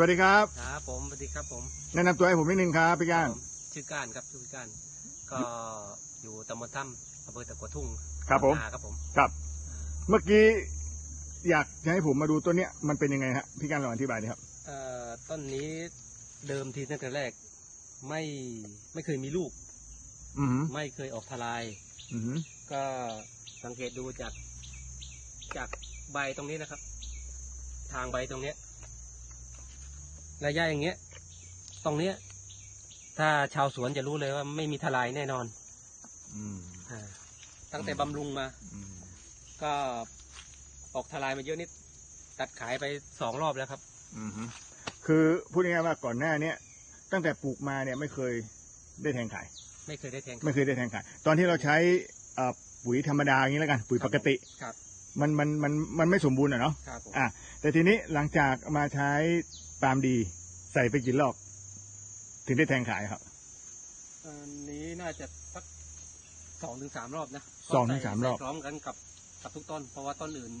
วัสดีครับ ครับผมสวัสดีครับผม แนะนำตัวให้ผมนิดนึงครับพี่ก้านผมชื่อก้านครับชื่อก้าน ก็อยู่ตำบลถ้ำอำเภอตะกัวทุ่งครับผม นาครับผมครับอ่าเมื่อกี้อยากจะให้ผมมาดูต้นเนี้ยมันเป็นยังไงฮะพี่ก้านลองอธิบายดิครับ เอ่อต้นนี้เดิมทีตั้งแต่แรก ไม่ไม่เคยมีลูก อือหือไม่เคยออกทลาย อือหือก็สังเกตดูจากจากใบตรงนี้นะครับ ทางใบตรงเนี้ย ระยะอย่างเงี้ย ตรงเนี้ย ถ้าชาวสวนจะรู้เลยว่าไม่มีทลายแน่นอนอืมอ่าตั้งแต่อืมบำรุงมา อืมก็ออกทลายมาเยอะนิด ตัดขายไปสองรอบแล้วครับ อือหือคือพูดง่ายๆว่าก่อนหน้าเนี้ยตั้งแต่ปลูกมาเนี่ยไม่เคยได้แทงขายไม่เคยได้แทงไม่เคยได้แทงขายตอนที่เราใช้เอ่อปุ๋ยธรรมดาอย่างนี้แล้วกันปุ๋ยปกติ ครับ มันมันมันมันไม่สมบูรณ์อะเนาะครับผม อะแต่ทีนี้หลังจากมาใช้ ปาล์มดี ใส่ไปกี่รอบ ถึงได้แทงขายครับ อันนี้น่าจะสักสองถึงสามรอบนะสองถึงสามรอบใพร้อมกันกับกับทุกต้น เพราะว่าต้นอื่น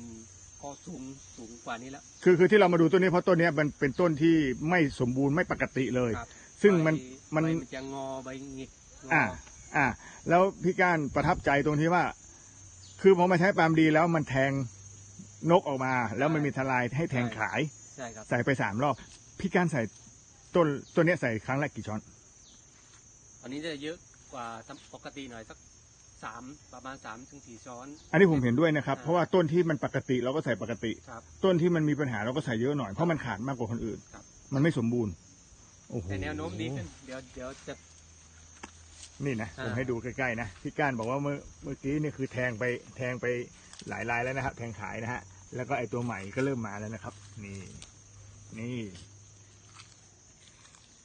ก็สูงสูงกว่านี้แล้วคือคือที่เรามาดูต้นนี้เพราะต้นเนี้ยมันเป็นต้นที่ไม่สมบูรณ์ไม่ปกติเลยครับซึ่งมันใบมันใบมันจะงอใบหงิกงอ่า อ่า แล้วพี่ก้านประทับใจตรงที่ว่า คือพอมาใช้ปาล์มดีแล้วมันแทงนกออกมา แล้วมันมีทลายให้แทงขาย ใช่ครับ ใส่ไปสามรอบ พี่ก้านใส่ต้นต้นเนี้ยใส่ครั้งแรกกี่ช้อน อันนี้จะเยอะกว่าปกติหน่อยสักสามประมาณสามถึงสี่ช้อน อันนี้ผมเห็นด้วยนะครับอ่าเพราะว่าต้นที่มันปกติเราก็ใส่ปกติ ครับ ต้นที่มันมีปัญหาเราก็ใส่เยอะหน่อยเพราะมันขาดมากกว่าคนอื่น ครับ มันไม่สมบูรณ์โอ้โหแต่แนวโน้มดีขึ้นเดี๋ยวเดี๋ยวจะ นี่นะอ่าผมให้ดูใกล้ๆนะพี่ก้านบอกว่าเมื่อเมื่อกี้นี่คือแทงไปแทงไปหลายลายแล้วนะครับแทงขายนะฮะ แล้วก็ไอตัวใหม่ก็เริ่มมาแล้วนะครับ นี่นี่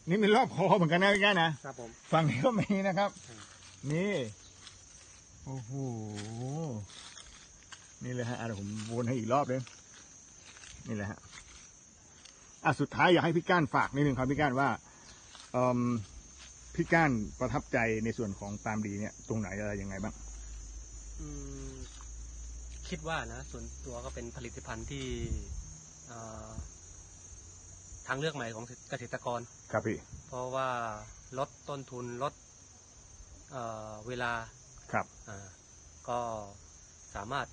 นี่เป็นรอบคอเหมือนกันนะพี่ก้านนะครับผมฝั่งนี้ก็มีนะครับอืมนี่ โอ้โหนี่เลยฮะอะเดี๋ยวผมวนให้อีกรอบนึงนี่แหละฮะอะสุดท้ายอยากให้พี่ก้านฝากนิดนึงครับพี่ก้านว่าเอิ่มพี่ก้านประทับใจในส่วนของปาล์มดีเนี่ย ตรงไหนอะไรยังไงบ้างอืม คิดว่านะส่วนตัวก็เป็นผลิตภัณฑ์ที่เอ่อทางเลือกใหม่ของเกษตรกร ครับพี่ เพราะว่าลดต้นทุนลดเอ่อเวลา ครับอ่าก็สามารถ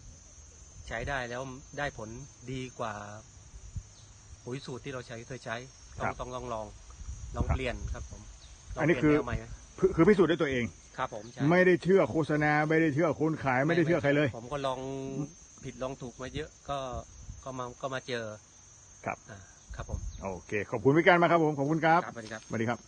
ใช้ได้แล้วได้ผลดีกว่าปุ๋ยสูตรที่เราใช้เคยใช้ต้องต้องลองลองลองเปลี่ยนครับผมลงอันนี้เปลี่ยคือแวใหม่ไหมคือคือพิสูจน์ด้วยตัวเอง ครับผมใช่ไม่ได้เชื่อโฆษณา ไม่ได้เชื่อคนขายไม่ได้เชื่อใครเลย ผมก็ลองผิดลองถูกมาเยอะก็ก็มาก็มาเจอครับ อ่าครับผม โอเค ขอบคุณพี่ก้านมากครับผม ขอบคุณครับ ครับสวัสดีครับ สวัสดีครับ